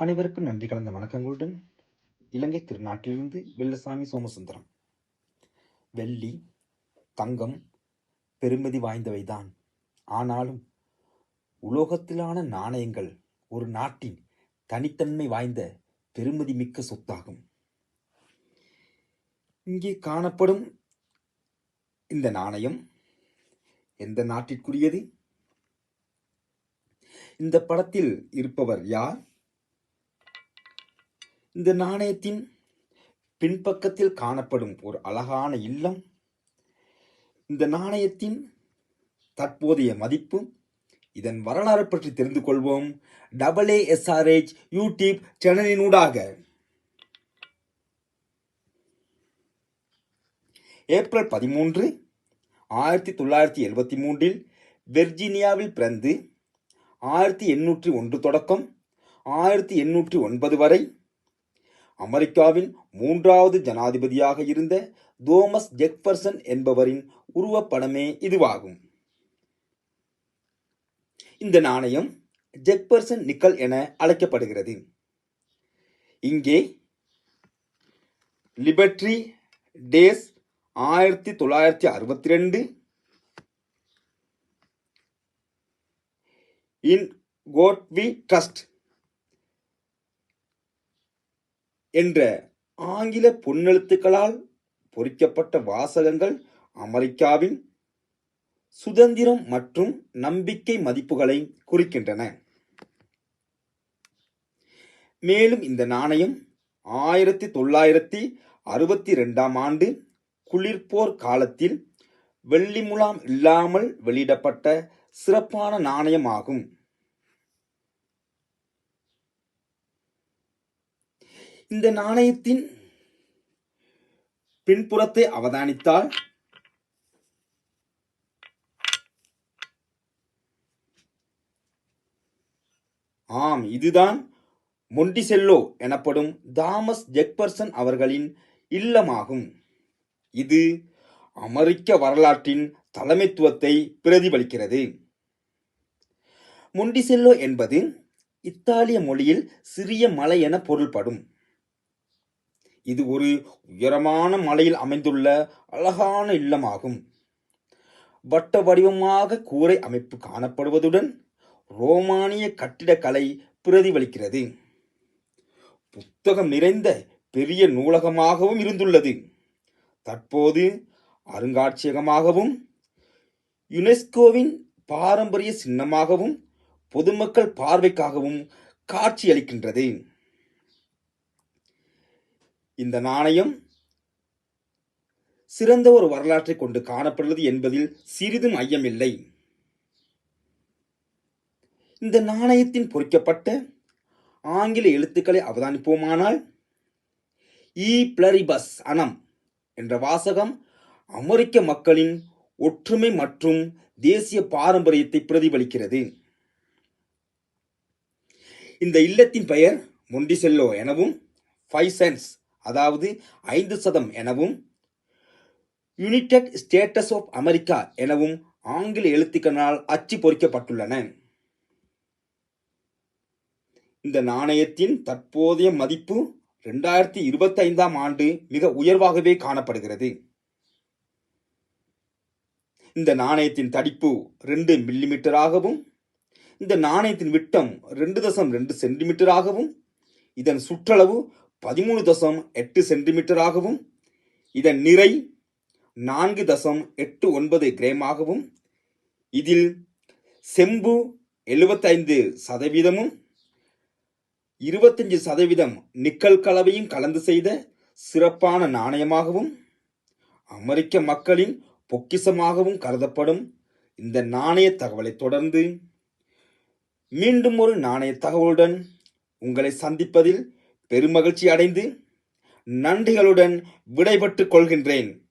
அனைவருக்கும் நன்றி கலந்த வணக்கங்களுடன் இலங்கை திருநாட்டிலிருந்து வெள்ளசாமி சோமசுந்தரம். வெள்ளி தங்கம் பெருமதி வாய்ந்தவைதான். ஆனாலும் உலோகத்திலான நாணயங்கள் ஒரு நாட்டின் தனித்தன்மை வாய்ந்த பெருமதி மிக்க சொத்தாகும். இங்கே காணப்படும் இந்த நாணயம் எந்த நாட்டிற்குரியது? இந்த படத்தில் இருப்பவர் யார்? இந்த நாணயத்தின் பின்பக்கத்தில் காணப்படும் ஒரு அழகான இல்லம். இந்த நாணயத்தின் தற்போதைய மதிப்பு இதன் வரலாறு பற்றி தெரிந்து கொள்வோம். டபுள் எஸ்ஆர்ஹெச் யூடியூப் சேனலினூடாக ஏப்ரல் பதிமூன்று ஆயிரத்தி தொள்ளாயிரத்தி எழுபத்தி மூன்றில் வெர்ஜீனியாவில் பிறந்து ஆயிரத்தி எண்ணூற்றி ஒன்று தொடக்கம் ஆயிரத்தி எண்ணூற்றி ஒன்பது வரை அமெரிக்காவின் மூன்றாவது ஜனாதிபதியாக இருந்த தோமஸ் ஜெக்பர்சன் என்பவரின் உருவப்படமே இதுவாகும். இந்த நாணயம் ஜெக்பர்சன் நிக்கல் என அழைக்கப்படுகிறது. இங்கே லிபர்ட்ரி டேஸ் ஆயிரத்தி தொள்ளாயிரத்தி அறுபத்தி ரெண்டு இன் கோட்வி ட்ரஸ்ட் என்ற ஆங்கில பொன்னெழுத்துக்களால் பொறிக்கப்பட்ட வாசகங்கள் அமெரிக்காவின் சுதந்திரம் மற்றும் நம்பிக்கை மதிப்புகளை குறிக்கின்றன. மேலும் இந்த நாணயம் ஆயிரத்தி தொள்ளாயிரத்தி அறுபத்தி ரெண்டாம் ஆண்டு குளிர்போர் காலத்தில் வெள்ளி முலாம் இல்லாமல் வெளியிடப்பட்ட சிறப்பான நாணயமாகும். இந்த நாணயத்தின் பின்புறத்தை அவதானித்தால் ஆம் இதுதான் மொண்டிசெல்லோ எனப்படும் தாமஸ் ஜெக்பர்சன் அவர்களின் இல்லமாகும். இது அமெரிக்க வரலாற்றின் தலைமைத்துவத்தை பிரதிபலிக்கிறது. மொண்டிசெல்லோ என்பது இத்தாலிய மொழியில் சிறிய மலை என பொருள்படும். இது ஒரு உயரமான மலையில் அமைந்துள்ள அழகான இல்லமாகும். வட்ட வடிவமாக கூரை அமைப்பு காணப்படுவதுடன் ரோமானிய கட்டிடக்கலை பிரதிபலிக்கிறது. புத்தகம் நிறைந்த பெரிய நூலகமாகவும் இருந்துள்ளது. தற்போது அருங்காட்சியகமாகவும் யுனெஸ்கோவின் பாரம்பரிய சின்னமாகவும் பொதுமக்கள் பார்வைக்காகவும் காட்சியளிக்கின்றது. இந்த நாணயம் சிறந்த ஒரு வரலாற்றை கொண்டு காணப்படுகிறது என்பதில் சிறிதும் ஐயமில்லை. இந்த நாணயத்தின் பொறிக்கப்பட்ட ஆங்கில எழுத்துக்களை அவதானிப்போமானால் இ பிளரிபஸ் அனம் என்ற வாசகம் அமெரிக்க மக்களின் ஒற்றுமை மற்றும் தேசிய பாரம்பரியத்தை பிரதிபலிக்கிறது. இந்த இல்லத்தின் பெயர் மொண்டிசெல்லோ எனவும் ஃபைவ் சென்ஸ் அதாவது ஐந்து சதம் எனவும் யுனைடெட் ஸ்டேட்டஸ் ஆஃப் அமெரிக்கா எனவும் ஆங்கில எழுத்துக்களால் அச்சு பொறிக்கப்பட்டுள்ளன. இந்த நாணயத்தின் தற்போதைய மதிப்பு ரெண்டாயிரத்தி இருபத்தி ஐந்தாம் ஆண்டு மிக உயர்வாகவே காணப்படுகிறது. இந்த நாணயத்தின் தடிப்பு ரெண்டு மில்லிமீட்டராகவும் இந்த நாணயத்தின் விட்டம் ரெண்டு தசம் ரெண்டு சென்டிமீட்டராகவும் இதன் சுற்றளவு பதிமூணு தசம் எட்டு சென்டிமீட்டராகவும் இதன் நிறை நான்கு தசம் எட்டு ஒன்பது கிராமாகவும் இதில் செம்பு எழுபத்தைந்து சதவீதமும் இருபத்தஞ்சு சதவீதம் நிக்கல் கலவையும் கலந்து செய்த சிறப்பான நாணயமாகவும் அமெரிக்க மக்களின் பொக்கிசமாகவும் கருதப்படும் இந்த நாணய தகவலை தொடர்ந்து மீண்டும் ஒரு நாணய தகவலுடன் உங்களை சந்திப்பதில் பெருமகிழ்ச்சி அடைந்து நன்றிகளுடன் விடைபெற்றுக் கொள்கின்றேன்.